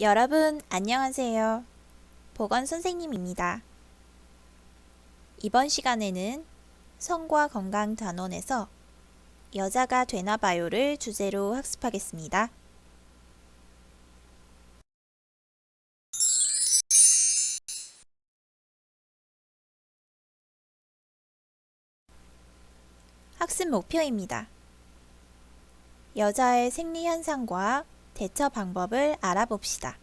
여러분, 안녕하세요. 보건 선생님입니다. 이번 시간에는 성과 건강 단원에서 여자가 되나봐요를 주제로 학습하겠습니다. 학습 목표입니다. 여자의 생리 현상과 대처 방법을 알아봅시다.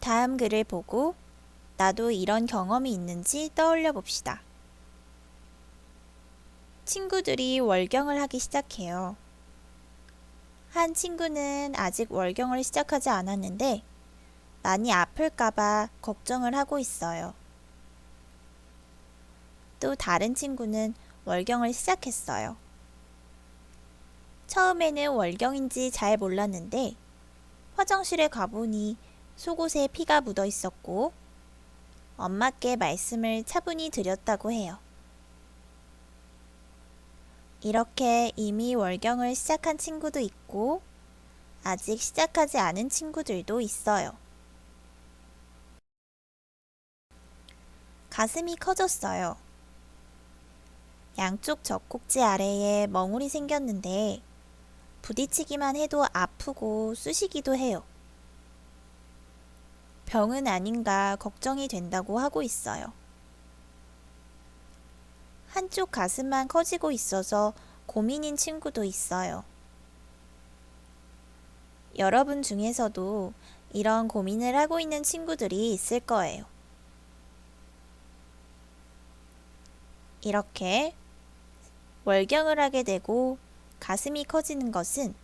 다음 글을 보고 나도 이런 경험이 있는지 떠올려 봅시다. 친구들이 월경을 하기 시작해요. 한 친구는 아직 월경을 시작하지 않았는데 많이 아플까봐 걱정을 하고 있어요. 또 다른 친구는 월경을 시작했어요. 처음에는 월경인지 잘 몰랐는데 화장실에 가보니 속옷에 피가 묻어 있었고 엄마께 말씀을 차분히 드렸다고 해요. 이렇게 이미 월경을 시작한 친구도 있고 아직 시작하지 않은 친구들도 있어요. 가슴이 커졌어요. 양쪽 젖꼭지 아래에 멍울이 생겼는데 부딪히기만 해도 아프고 쑤시기도 해요. 병은 아닌가 걱정이 된다고 하고 있어요. 한쪽 가슴만 커지고 있어서 고민인 친구도 있어요. 여러분 중에서도 이런 고민을 하고 있는 친구들이 있을 거예요. 이렇게 월경을 하게 되고 가슴이 커지는 것은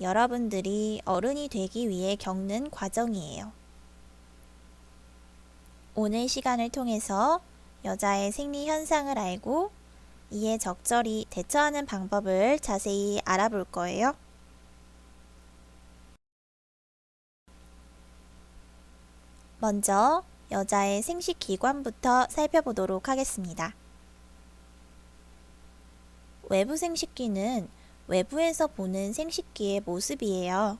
여러분들이 어른이 되기 위해 겪는 과정이에요. 오늘 시간을 통해서 여자의 생리 현상을 알고 이에 적절히 대처하는 방법을 자세히 알아볼 거예요. 먼저 여자의 생식 기관부터 살펴보도록 하겠습니다. 외부 생식기는 외부에서 보는 생식기의 모습이에요.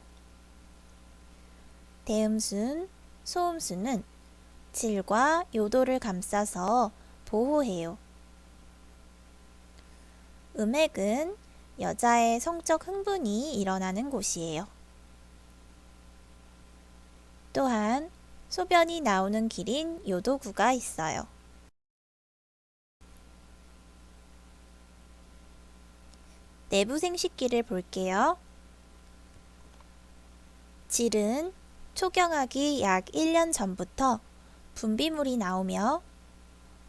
대음순, 소음순은 질과 요도를 감싸서 보호해요. 음액은 여자의 성적 흥분이 일어나는 곳이에요. 또한 소변이 나오는 길인 요도구가 있어요. 내부 생식기를 볼게요. 질은 초경하기 약 1년 전부터 분비물이 나오며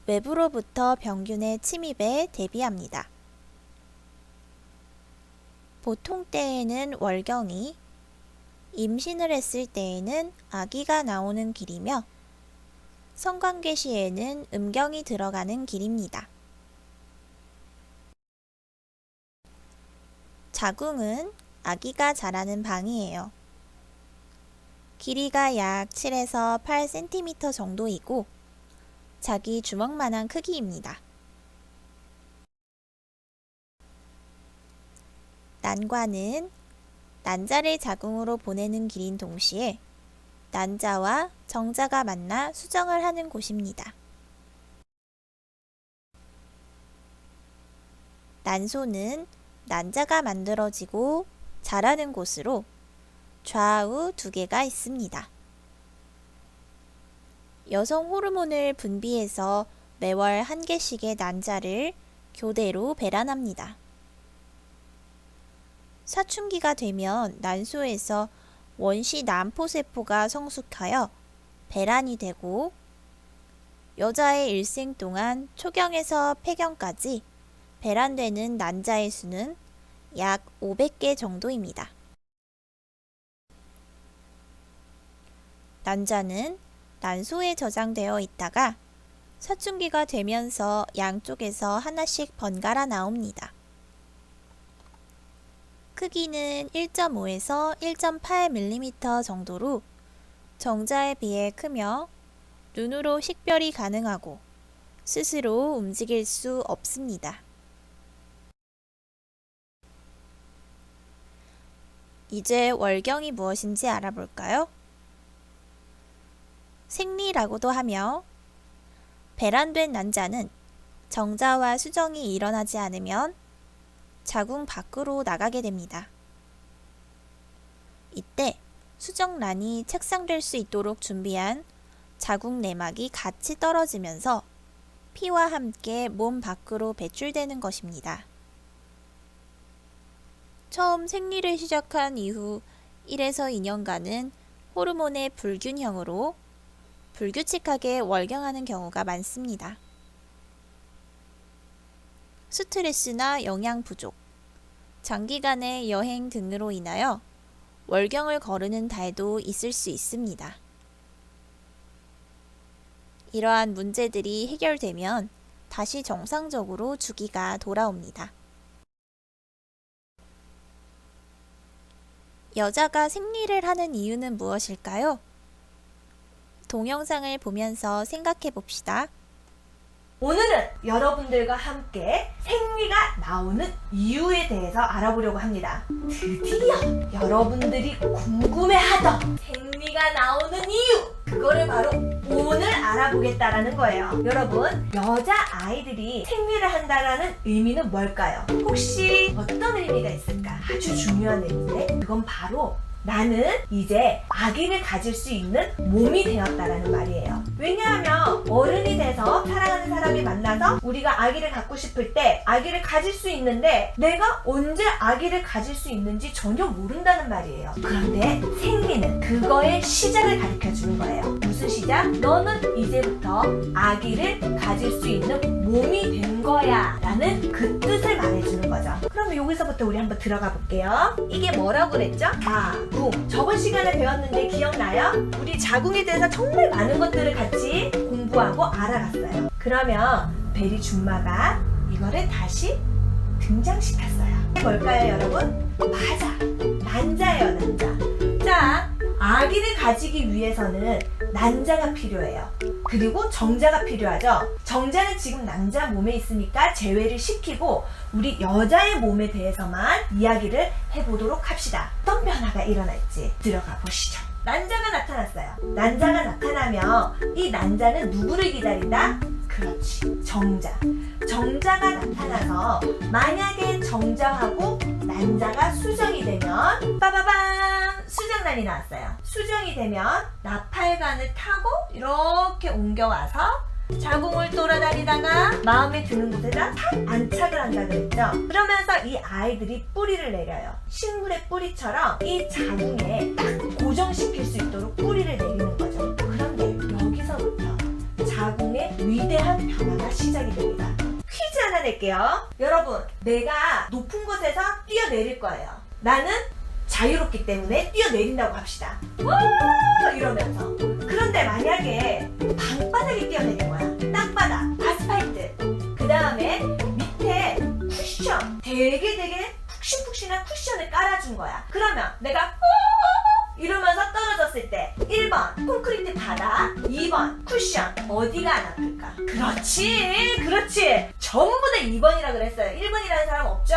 외부로부터 병균의 침입에 대비합니다. 보통 때에는 월경이, 임신을 했을 때에는 아기가 나오는 길이며 성관계 시에는 음경이 들어가는 길입니다. 자궁은 아기가 자라는 방이에요. 길이가 약 7에서 8cm 정도이고 자기 주먹만한 크기입니다. 난관은 난자를 자궁으로 보내는 길인 동시에 난자와 정자가 만나 수정을 하는 곳입니다. 난소는 난자가 만들어지고 자라는 곳으로 좌우 두 개가 있습니다. 여성 호르몬을 분비해서 매월 한 개씩의 난자를 교대로 배란합니다. 사춘기가 되면 난소에서 원시 난포세포가 성숙하여 배란이 되고 여자의 일생 동안 초경에서 폐경까지 배란되는 난자의 수는 약 500개 정도입니다. 난자는 난소에 저장되어 있다가 사춘기가 되면서 양쪽에서 하나씩 번갈아 나옵니다. 크기는 1.5에서 1.8mm 정도로 정자에 비해 크며 눈으로 식별이 가능하고 스스로 움직일 수 없습니다. 이제 월경이 무엇인지 알아볼까요? 생리라고도 하며 배란된 난자는 정자와 수정이 일어나지 않으면 자궁 밖으로 나가게 됩니다. 이때 수정란이 책상될 수 있도록 준비한 자궁 내막이 같이 떨어지면서 피와 함께 몸 밖으로 배출되는 것입니다. 처음 생리를 시작한 이후 1에서 2년간은 호르몬의 불균형으로 불규칙하게 월경하는 경우가 많습니다. 스트레스나 영양 부족, 장기간의 여행 등으로 인하여 월경을 거르는 달도 있을 수 있습니다. 이러한 문제들이 해결되면 다시 정상적으로 주기가 돌아옵니다. 여자가 생리를 하는 이유는 무엇일까요? 동영상을 보면서 생각해 봅시다. 오늘은 여러분들과 함께 생리가 나오는 이유에 대해서 알아보려고 합니다. 드디어 여러분들이 궁금해하던 생리가 나오는 이유! 그거를 바로 오늘 알아보겠다라는 거예요. 여러분, 여자 아이들이 생리를 한다라는 의미는 뭘까요? 혹시 어떤 의미가 있을까? 아주 중요한 의미인데, 그건 바로 나는 이제 아기를 가질 수 있는 몸이 되었다라는 말이에요. 왜냐하면 어른이 돼서 사랑하는 사람이 만나서 우리가 아기를 갖고 싶을 때 아기를 가질 수 있는데 내가 언제 아기를 가질 수 있는지 전혀 모른다는 말이에요. 그런데 생리는 그거의 시작을 가르쳐 주는 거예요. 무슨 시작? 너는 이제부터 아기를 가질 수 있는 몸이 된 거야. 라는 그 뜻을 말해주는 거죠. 그러면 여기서부터 우리 한번 들어가 볼게요. 이게 뭐라고 그랬죠? 자 궁. 저번 시간에 배웠는데 기억나요? 우리 자궁에 대해서 정말 많은 것들을 같이 공부하고 알아갔어요. 그러면 베리 줌마가 이거를 다시 등장시켰어요. 뭘까요, 여러분? 맞아. 난자예요, 난자. 자, 아기를 가지기 위해서는 난자가 필요해요. 그리고 정자가 필요하죠. 정자는 지금 남자 몸에 있으니까 제외를 시키고 우리 여자의 몸에 대해서만 이야기를 해보도록 합시다. 어떤 변화가 일어날지 들어가 보시죠. 난자가 나타났어요. 난자가 나타나면 이 난자는 누구를 기다린다? 그렇지. 정자. 정자가 나타나서 만약에 정자하고 난자가 수정이 되면 빠바밤 수정란이 나왔어요. 수정이 되면 나팔관을 타고 이렇게 옮겨와서 자궁을 돌아다니다가 마음에 드는 곳에다 탁 안착을 한다 그랬죠. 그러면서 이 아이들이 뿌리를 내려요. 식물의 뿌리처럼 이 자궁에 딱 고정시킬 수 있도록 뿌리를 내리는 거죠. 자궁의 위대한 변화가 시작이 됩니다. 퀴즈 하나 낼게요. 여러분, 내가 높은 곳에서 뛰어내릴 거예요. 나는 자유롭기 때문에 뛰어내린다고 합시다. 와! 이러면서. 그런데 만약에 방바닥에 뛰어내린 거야. 땅바닥, 아스팔트. 그 다음에 밑에 쿠션. 되게 되게 푹신푹신한 쿠션을 깔아준 거야. 그러면 내가 이러면서 떨어졌을 때 1번 콘크리트 바닥 2번 쿠션 어디가 안 아플까? 그렇지 그렇지 전부 다 2번이라 그랬어요 1번이라는 사람 없죠?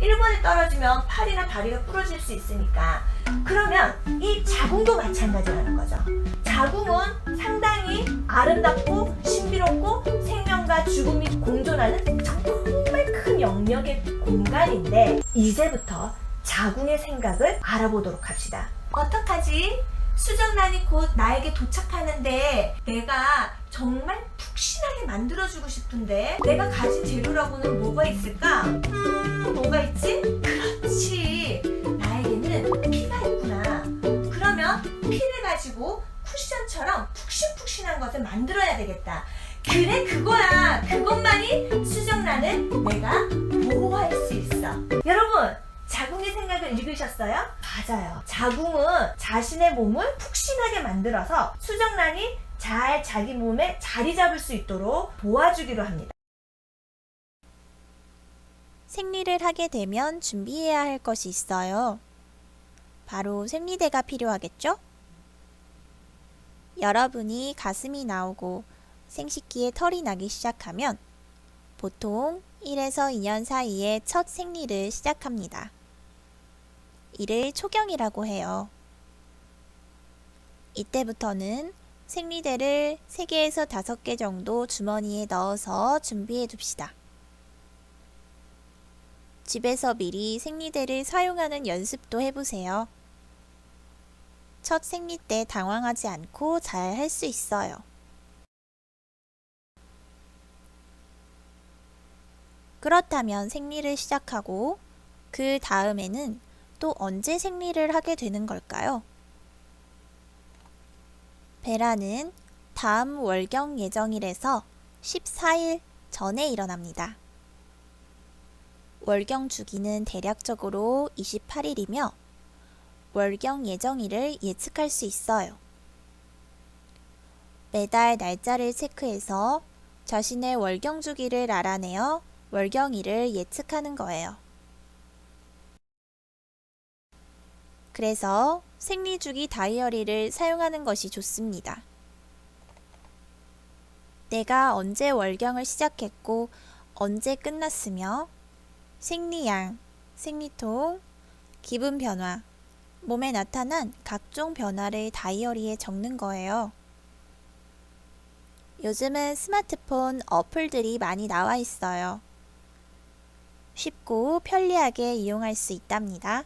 1번에 떨어지면 팔이나 다리가 부러질 수 있으니까 그러면 이 자궁도 마찬가지라는 거죠 자궁은 상당히 아름답고 신비롭고 생명과 죽음이 공존하는 정말 큰 영역의 공간인데 이제부터 자궁의 생각을 알아보도록 합시다. 어떡하지? 수정란이 곧 나에게 도착하는데 내가 정말 푹신하게 만들어주고 싶은데 내가 가진 재료라고는 뭐가 있을까? 음, 뭐가 있지? 그렇지. 나에게는 피가 있구나. 그러면 피를 가지고 쿠션처럼 푹신푹신한 것을 만들어야 되겠다. 그래, 그거야. 그것만이 수정란을 내가 보호할 수 있어. 여러분, 자궁의 생각을 읽으셨어요? 맞아요. 자궁은 자신의 몸을 푹신하게 만들어서 수정란이 잘 자기 몸에 자리 잡을 수 있도록 도와주기로 합니다. 생리를 하게 되면 준비해야 할 것이 있어요. 바로 생리대가 필요하겠죠? 여러분이 가슴이 나오고 생식기에 털이 나기 시작하면 보통 1에서 2년 사이에 첫 생리를 시작합니다. 이를 초경이라고 해요. 이때부터는 생리대를 3개에서 5개 정도 주머니에 넣어서 준비해 둡시다. 집에서 미리 생리대를 사용하는 연습도 해보세요. 첫 생리 때 당황하지 않고 잘 할 수 있어요. 그렇다면 생리를 시작하고 그 다음에는 또 언제 생리를 하게 되는 걸까요? 베라는 다음 월경 예정일에서 14일 전에 일어납니다. 월경 주기는 대략적으로 28일이며 월경 예정일을 예측할 수 있어요. 매달 날짜를 체크해서 자신의 월경 주기를 알아내어 월경일을 예측하는 거예요. 그래서 생리주기 다이어리를 사용하는 것이 좋습니다. 내가 언제 월경을 시작했고 언제 끝났으며 생리양, 생리통, 기분 변화, 몸에 나타난 각종 변화를 다이어리에 적는 거예요. 요즘은 스마트폰 어플들이 많이 나와 있어요. 쉽고 편리하게 이용할 수 있답니다.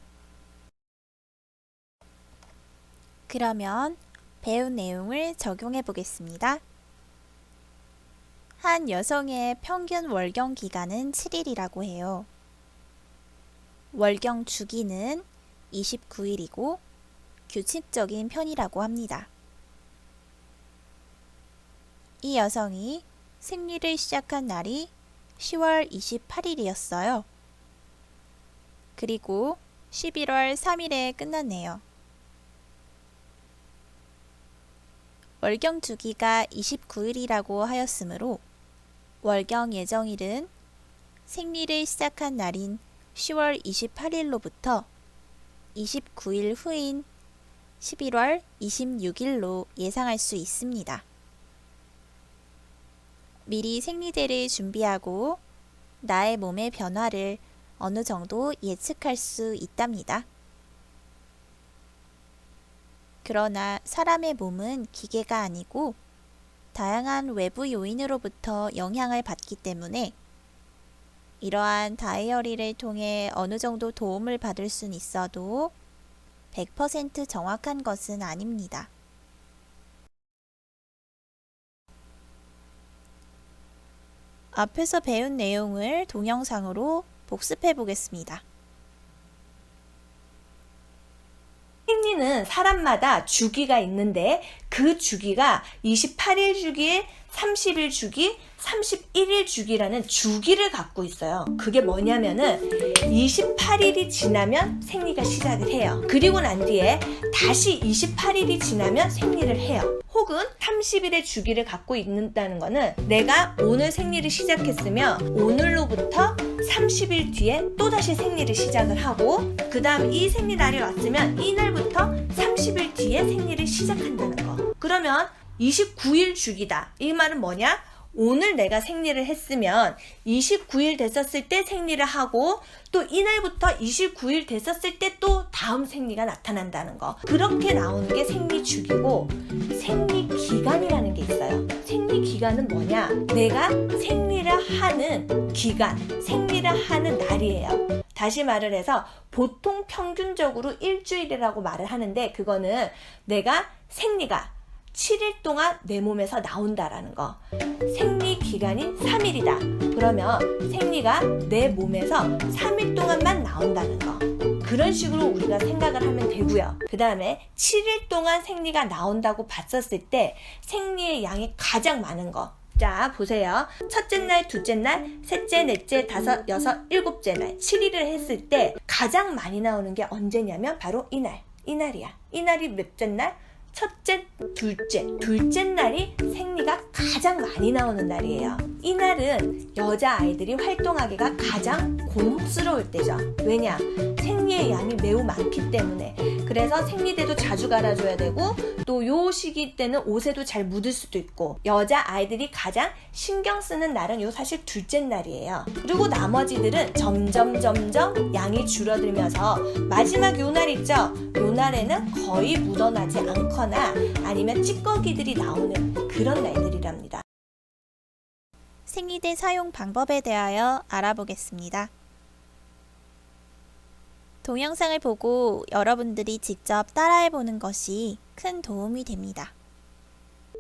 그러면 배운 내용을 적용해 보겠습니다. 한 여성의 평균 월경 기간은 7일이라고 해요. 월경 주기는 29일이고 규칙적인 편이라고 합니다. 이 여성이 생리를 시작한 날이 10월 28일이었어요. 그리고 11월 3일에 끝났네요. 월경 주기가 29일이라고 하였으므로 월경 예정일은 생리를 시작한 날인 10월 28일로부터 29일 후인 11월 26일로 예상할 수 있습니다. 미리 생리대를 준비하고 나의 몸의 변화를 어느 정도 예측할 수 있답니다. 그러나 사람의 몸은 기계가 아니고 다양한 외부 요인으로부터 영향을 받기 때문에 이러한 다이어리를 통해 어느 정도 도움을 받을 순 있어도 100% 정확한 것은 아닙니다. 앞에서 배운 내용을 동영상으로 복습해 보겠습니다. 생리는 사람마다 주기가 있는데 그 주기가 28일 주기, 30일 주기, 31일 주기라는 주기를 갖고 있어요. 그게 뭐냐면은 28일이 지나면 생리가 시작을 해요. 그리고 난 뒤에 다시 28일이 지나면 생리를 해요. 혹은 30일의 주기를 갖고 있는다는 거는 내가 오늘 생리를 시작했으면 오늘로부터 30일 뒤에 또다시 생리를 시작을 하고 그 다음 이 생리날이 왔으면 이날부터 30일 뒤에 생리를 시작한다는 거. 그러면 29일 주기다. 이 말은 뭐냐? 오늘 내가 생리를 했으면 29일 됐었을 때 생리를 하고 또 이날부터 29일 됐었을 때 또 다음 생리가 나타난다는 거. 그렇게 나오는 게 생리 주기고 생리 기간이라는 게 있어요. 생리 기간은 뭐냐? 내가 생리를 하는 기간, 생리를 하는 날이에요. 다시 말을 해서 보통 평균적으로 일주일이라고 말을 하는데 그거는 내가 생리가 7일 동안 내 몸에서 나온다라는 거. 생리 기간이 3일이다. 그러면 생리가 내 몸에서 3일 동안만 나온다는 거. 그런 식으로 우리가 생각을 하면 되고요. 그 다음에 7일 동안 생리가 나온다고 봤었을 때 생리의 양이 가장 많은 거. 자, 보세요. 첫째 날, 둘째 날, 셋째, 넷째, 다섯, 여섯, 일곱째 날, 7일을 했을 때 가장 많이 나오는 게 언제냐면 바로 이날. 이날이야. 이날이 몇째 날? 첫째, 둘째, 둘째 날이 생리가 가장 많이 나오는 날이에요. 이날은 여자 아이들이 활동하기가 가장 곤혹스러울 때죠. 왜냐? 생리의 양이 매우 많기 때문에 그래서 생리대도 자주 갈아줘야 되고 또 요 시기 때는 옷에도 잘 묻을 수도 있고 여자 아이들이 가장 신경 쓰는 날은 요 사실 둘째 날이에요. 그리고 나머지들은 점점 점점 양이 줄어들면서 마지막 요 날 있죠? 요 날에는 거의 묻어나지 않거 나 아니면 찌꺼기들이 나오는 그런 날들이랍니다. 생리대 사용 방법에 대하여 알아보겠습니다. 동영상을 보고 여러분들이 직접 따라해 보는 것이 큰 도움이 됩니다.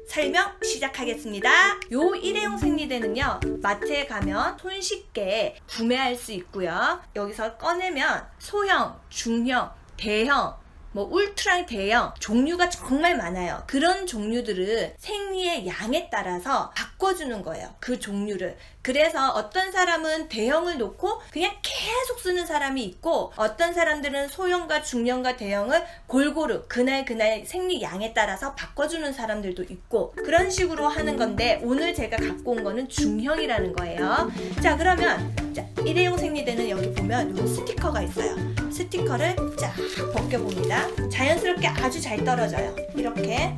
설명 시작하겠습니다. 요 일회용 생리대는요, 마트에 가면 손쉽게 구매할 수 있고요. 여기서 꺼내면 소형, 중형, 대형, 뭐 울트라 대형 종류가 정말 많아요. 그런 종류들은 생리의 양에 따라서 바꿔주는 거예요. 그 종류를. 그래서 어떤 사람은 대형을 놓고 그냥 계속 쓰는 사람이 있고 어떤 사람들은 소형과 중형과 대형을 골고루 그날 그날 생리 양에 따라서 바꿔주는 사람들도 있고 그런 식으로 하는 건데 오늘 제가 갖고 온 거는 중형이라는 거예요. 자 그러면 자, 일회용 생리대는 보면 요 스티커가 있어요. 스티커를 쫙 벗겨봅니다. 자연스럽게 아주 잘 떨어져요. 이렇게.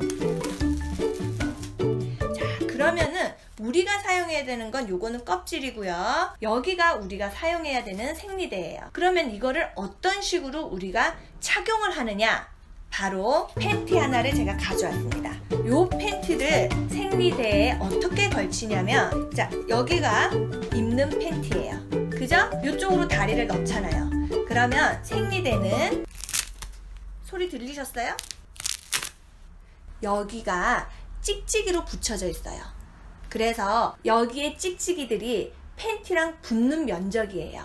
자, 그러면은 우리가 사용해야 되는 건 요거는 껍질이고요. 여기가 우리가 사용해야 되는 생리대예요. 그러면 이거를 어떤 식으로 우리가 착용을 하느냐? 바로 팬티 하나를 제가 가져왔습니다. 요 팬티를 생리대에 어떻게 걸치냐면 자, 여기가 입는 팬티예요. 그죠? 요쪽으로 다리를 넣잖아요. 그러면 생리대는 소리 들리셨어요? 여기가 찍찍이로 붙여져 있어요. 그래서 여기에 찍찍이들이 팬티랑 붙는 면적이에요.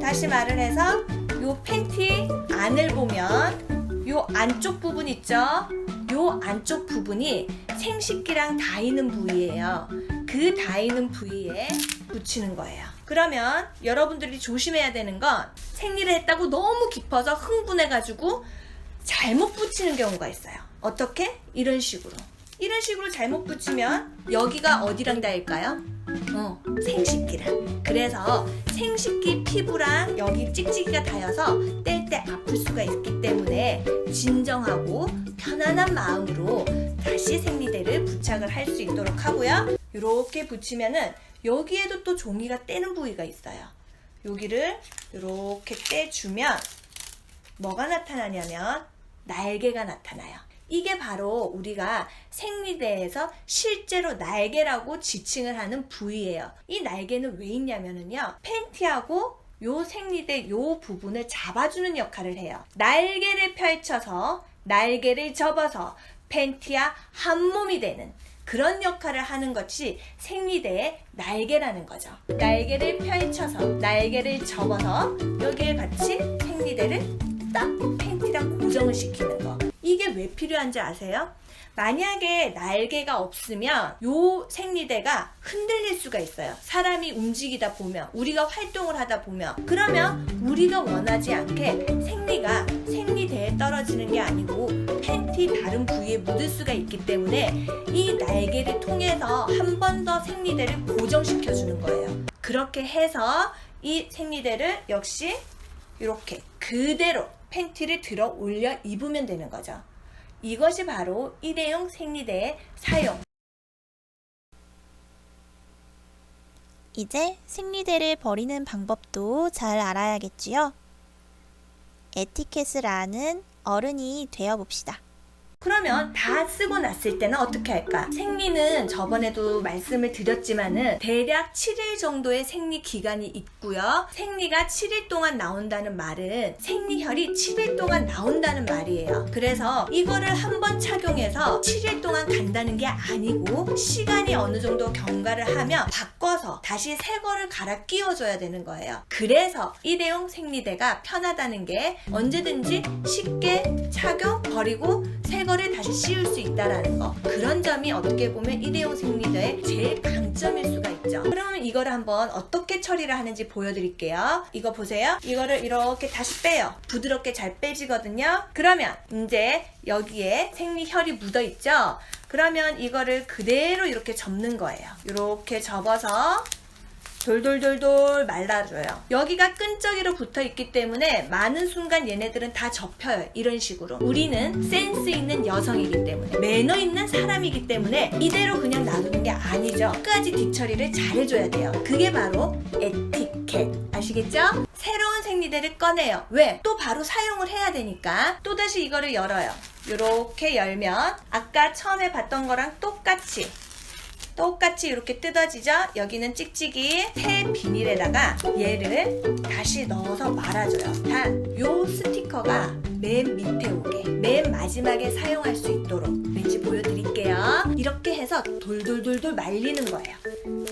다시 말을 해서 요 팬티 안을 보면 요 안쪽 부분 있죠? 요 안쪽 부분이 생식기랑 닿이는 부위예요. 그 닿이는 부위에 붙이는 거예요. 그러면 여러분들이 조심해야 되는 건 생리를 했다고 너무 깊어서 흥분해가지고 잘못 붙이는 경우가 있어요. 어떻게? 이런 식으로. 이런 식으로 잘못 붙이면 여기가 어디랑 닿을까요? 어, 생식기랑. 그래서 생식기 피부랑 여기 찍찍이가 닿여서 뗄 때 아플 수가 있기 때문에 진정하고 편안한 마음으로 다시 생리대를 부착을 할 수 있도록 하고요. 이렇게 붙이면은 여기에도 또 종이가 떼는 부위가 있어요. 여기를 이렇게 떼주면 뭐가 나타나냐면 날개가 나타나요. 이게 바로 우리가 생리대에서 실제로 날개라고 지칭을 하는 부위예요. 이 날개는 왜 있냐면은요. 팬티하고 요 생리대 요 부분을 잡아주는 역할을 해요. 날개를 펼쳐서 날개를 접어서 팬티와 한 몸이 되는 그런 역할을 하는 것이 생리대의 날개라는 거죠. 날개를 펼쳐서 날개를 접어서 여기에 같이 생리대를 딱 팬티랑 고정을 시키는 거. 이게 왜 필요한지 아세요? 만약에 날개가 없으면 요 생리대가 흔들릴 수가 있어요. 사람이 움직이다 보면, 우리가 활동을 하다 보면, 그러면 우리가 원하지 않게 생리가 생리대에 떨어지는 게 아니고 팬티 다른 부위에 묻을 수가 있기 때문에 이 날개를 통해서 한 번 더 생리대를 고정시켜 주는 거예요. 그렇게 해서 이 생리대를 역시 이렇게 그대로 팬티를 들어 올려 입으면 되는 거죠. 이것이 바로 일회용 생리대의 사용. 이제 생리대를 버리는 방법도 잘 알아야겠지요? 에티켓을 아는 어른이 되어 봅시다. 그러면 다 쓰고 났을 때는 어떻게 할까? 생리는 저번에도 말씀을 드렸지만은 대략 7일 정도의 생리 기간이 있고요. 생리가 7일 동안 나온다는 말은 생리혈이 7일 동안 나온다는 말이에요. 그래서 이거를 한 번 착용해서 7일 동안 간다는 게 아니고 시간이 어느 정도 경과를 하면 바꿔서 다시 새 거를 갈아 끼워줘야 되는 거예요. 그래서 일회용 생리대가 편하다는 게 언제든지 쉽게 착용 버리고 새 거를 다시 씌울 수 있다라는 거. 그런 점이 어떻게 보면 일회용 생리대의 제일 강점일 수가 있죠. 그러면 이거를 한번 어떻게 처리를 하는지 보여드릴게요. 이거 보세요. 이거를 이렇게 다시 빼요. 부드럽게 잘 빼지거든요. 그러면 이제 여기에 생리혈이 묻어 있죠. 그러면 이거를 그대로 이렇게 접는 거예요. 이렇게 접어서 돌돌돌돌 말라줘요. 여기가 끈적이로 붙어 있기 때문에 많은 순간 얘네들은 다 접혀요. 이런 식으로. 우리는 센스 있는 여성이기 때문에 매너 있는 사람이기 때문에 이대로 그냥 놔두는 게 아니죠. 끝까지 뒤처리를 잘해줘야 돼요. 그게 바로 에티켓. 아시겠죠? 새로운 생리대를 꺼내요. 왜? 또 바로 사용을 해야 되니까 또다시 이거를 열어요. 이렇게 열면 아까 처음에 봤던 거랑 똑같이 똑같이 이렇게 뜯어지죠? 여기는 찍찍이 새 비닐에다가 얘를 다시 넣어서 말아줘요. 단, 요 스티커가 맨 밑에 오게, 맨 마지막에 사용할 수 있도록 왠지 보여드릴게요. 이렇게 해서 돌돌돌돌 말리는 거예요.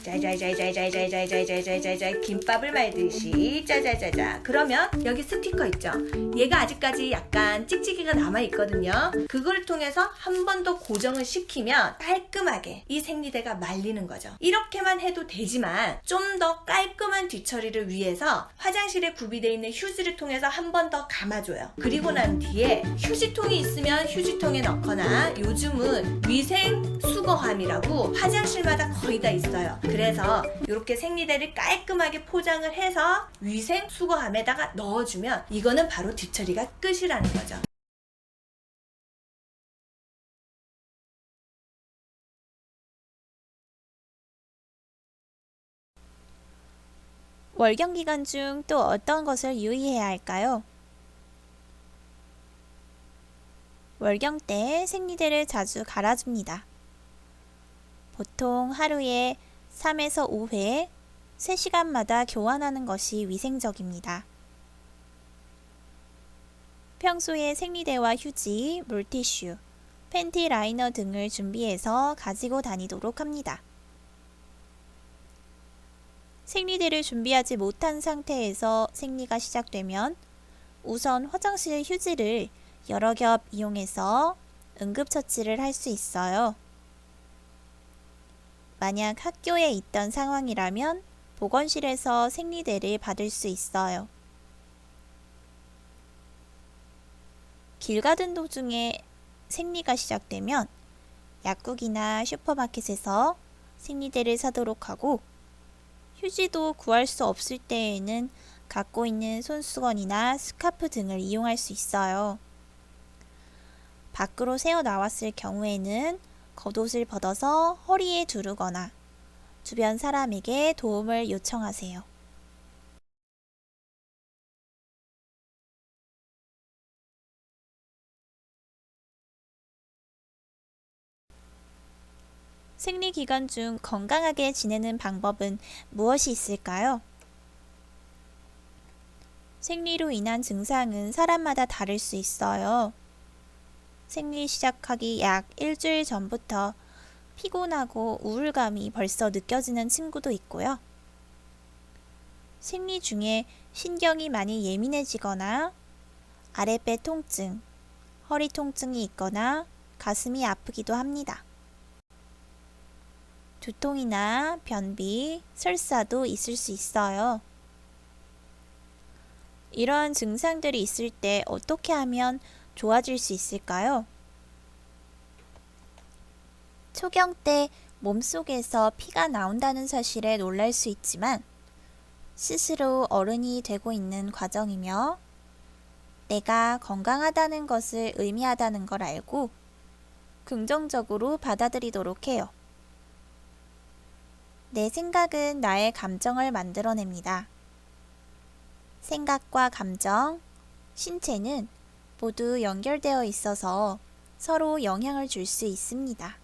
짜자자자자자자자자자자자자 김밥을 말듯이 짜자자자 그러면 여기 스티커 있죠 얘가 아직까지 약간 찍찍이가 남아 있거든요 그걸 통해서 한 번 더 고정을 시키면 깔끔하게 이 생리대가 말리는 거죠 이렇게만 해도 되지만 좀 더 깔끔한 뒤처리를 위해서 화장실에 구비되어 있는 휴지를 통해서 한 번 더 감아줘요 그리고 난 뒤에 휴지통이 있으면 휴지통에 넣거나 요즘은 위생 수거함이라고 화장실마다 거의 다 있어요. 그래서 이렇게 생리대를 깔끔하게 포장을 해서 위생 수거함에다가 넣어주면 이거는 바로 뒤처리가 끝이라는 거죠. 월경 기간 중 또 어떤 것을 유의해야 할까요? 월경 때 생리대를 자주 갈아줍니다. 보통 하루에 3에서 5회 3시간마다 교환하는 것이 위생적입니다. 평소에 생리대와 휴지, 물티슈, 팬티 라이너 등을 준비해서 가지고 다니도록 합니다. 생리대를 준비하지 못한 상태에서 생리가 시작되면 우선 화장실 휴지를 여러 겹 이용해서 응급처치를 할 수 있어요. 만약 학교에 있던 상황이라면 보건실에서 생리대를 받을 수 있어요. 길 가던 도중에 생리가 시작되면 약국이나 슈퍼마켓에서 생리대를 사도록 하고 휴지도 구할 수 없을 때에는 갖고 있는 손수건이나 스카프 등을 이용할 수 있어요. 밖으로 새어 나왔을 경우에는 겉옷을 벗어서 허리에 두르거나 주변 사람에게 도움을 요청하세요. 생리 기간 중 건강하게 지내는 방법은 무엇이 있을까요? 생리로 인한 증상은 사람마다 다를 수 있어요. 생리 시작하기 약 일주일 전부터 피곤하고 우울감이 벌써 느껴지는 친구도 있고요. 생리 중에 신경이 많이 예민해지거나 아랫배 통증, 허리 통증이 있거나 가슴이 아프기도 합니다. 두통이나 변비, 설사도 있을 수 있어요. 이러한 증상들이 있을 때 어떻게 하면 좋아질 수 있을까요? 초경 때 몸속에서 피가 나온다는 사실에 놀랄 수 있지만 스스로 어른이 되고 있는 과정이며 내가 건강하다는 것을 의미하다는 걸 알고 긍정적으로 받아들이도록 해요. 내 생각은 나의 감정을 만들어냅니다. 생각과 감정, 신체는 모두 연결되어 있어서 서로 영향을 줄 수 있습니다.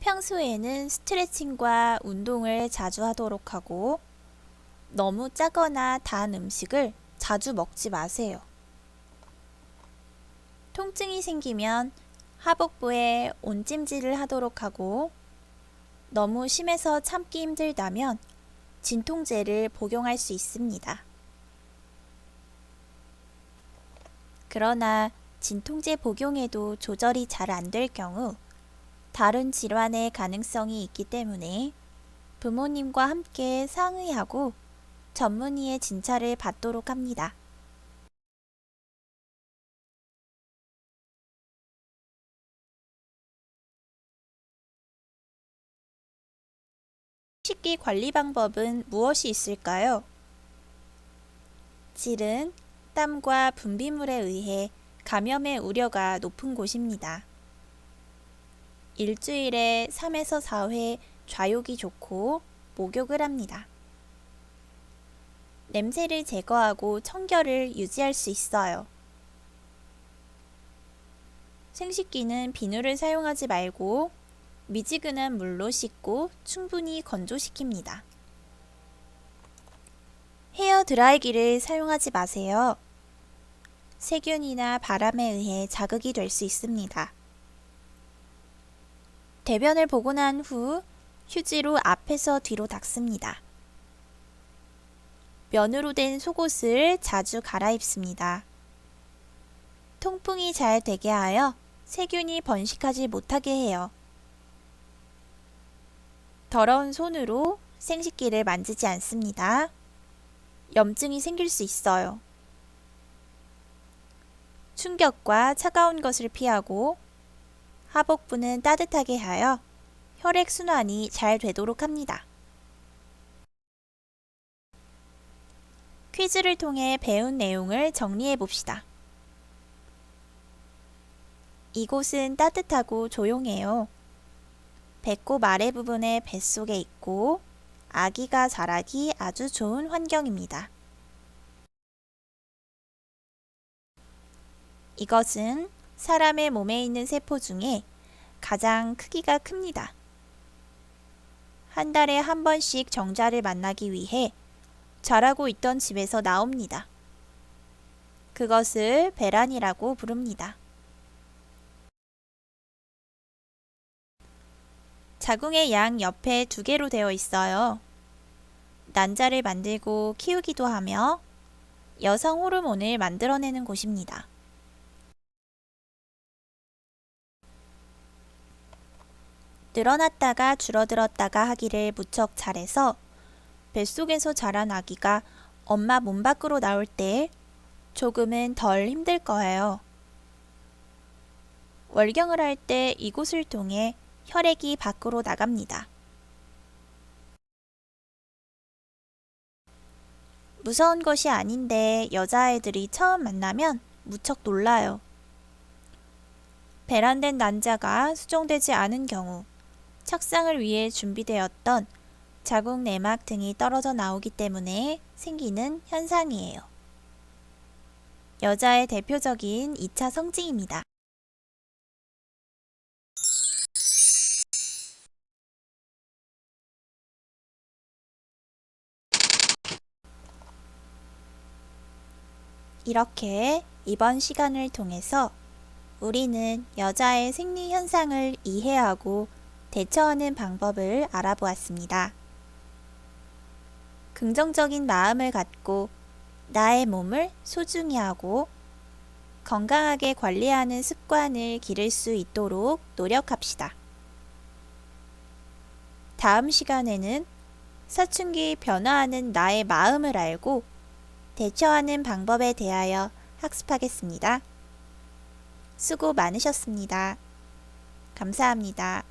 평소에는 스트레칭과 운동을 자주 하도록 하고 너무 짜거나 단 음식을 자주 먹지 마세요. 통증이 생기면 하복부에 온찜질을 하도록 하고 너무 심해서 참기 힘들다면 진통제를 복용할 수 있습니다. 그러나 진통제 복용에도 조절이 잘 안 될 경우 다른 질환의 가능성이 있기 때문에 부모님과 함께 상의하고 전문의의 진찰을 받도록 합니다. 식기 관리 방법은 무엇이 있을까요? 질은 땀과 분비물에 의해 감염의 우려가 높은 곳입니다. 일주일에 3에서 4회 좌욕이 좋고 목욕을 합니다. 냄새를 제거하고 청결을 유지할 수 있어요. 생식기는 비누를 사용하지 말고 미지근한 물로 씻고 충분히 건조시킵니다. 헤어 드라이기를 사용하지 마세요. 세균이나 바람에 의해 자극이 될 수 있습니다. 대변을 보고 난 후 휴지로 앞에서 뒤로 닦습니다. 면으로 된 속옷을 자주 갈아입습니다. 통풍이 잘 되게 하여 세균이 번식하지 못하게 해요. 더러운 손으로 생식기를 만지지 않습니다. 염증이 생길 수 있어요. 충격과 차가운 것을 피하고 하복부는 따뜻하게 하여 혈액순환이 잘 되도록 합니다. 퀴즈를 통해 배운 내용을 정리해 봅시다. 이곳은 따뜻하고 조용해요. 배꼽 아래 부분의 뱃속에 있고 아기가 자라기 아주 좋은 환경입니다. 이것은 사람의 몸에 있는 세포 중에 가장 크기가 큽니다. 한 달에 한 번씩 정자를 만나기 위해 자라고 있던 집에서 나옵니다. 그것을 배란이라고 부릅니다. 자궁의 양 옆에 두 개로 되어 있어요. 난자를 만들고 키우기도 하며 여성 호르몬을 만들어내는 곳입니다. 늘어났다가 줄어들었다가 하기를 무척 잘해서 뱃속에서 자란 아기가 엄마 몸 밖으로 나올 때 조금은 덜 힘들 거예요. 월경을 할 때 이곳을 통해 혈액이 밖으로 나갑니다. 무서운 것이 아닌데 여자아이들이 처음 만나면 무척 놀라요. 배란된 난자가 수정되지 않은 경우 착상을 위해 준비되었던 자궁 내막 등이 떨어져 나오기 때문에 생기는 현상이에요. 여자의 대표적인 2차 성징입니다. 이렇게 이번 시간을 통해서 우리는 여자의 생리 현상을 이해하고 대처하는 방법을 알아보았습니다. 긍정적인 마음을 갖고 나의 몸을 소중히 하고 건강하게 관리하는 습관을 기를 수 있도록 노력합시다. 다음 시간에는 사춘기 변화하는 나의 마음을 알고 대처하는 방법에 대하여 학습하겠습니다. 수고 많으셨습니다. 감사합니다.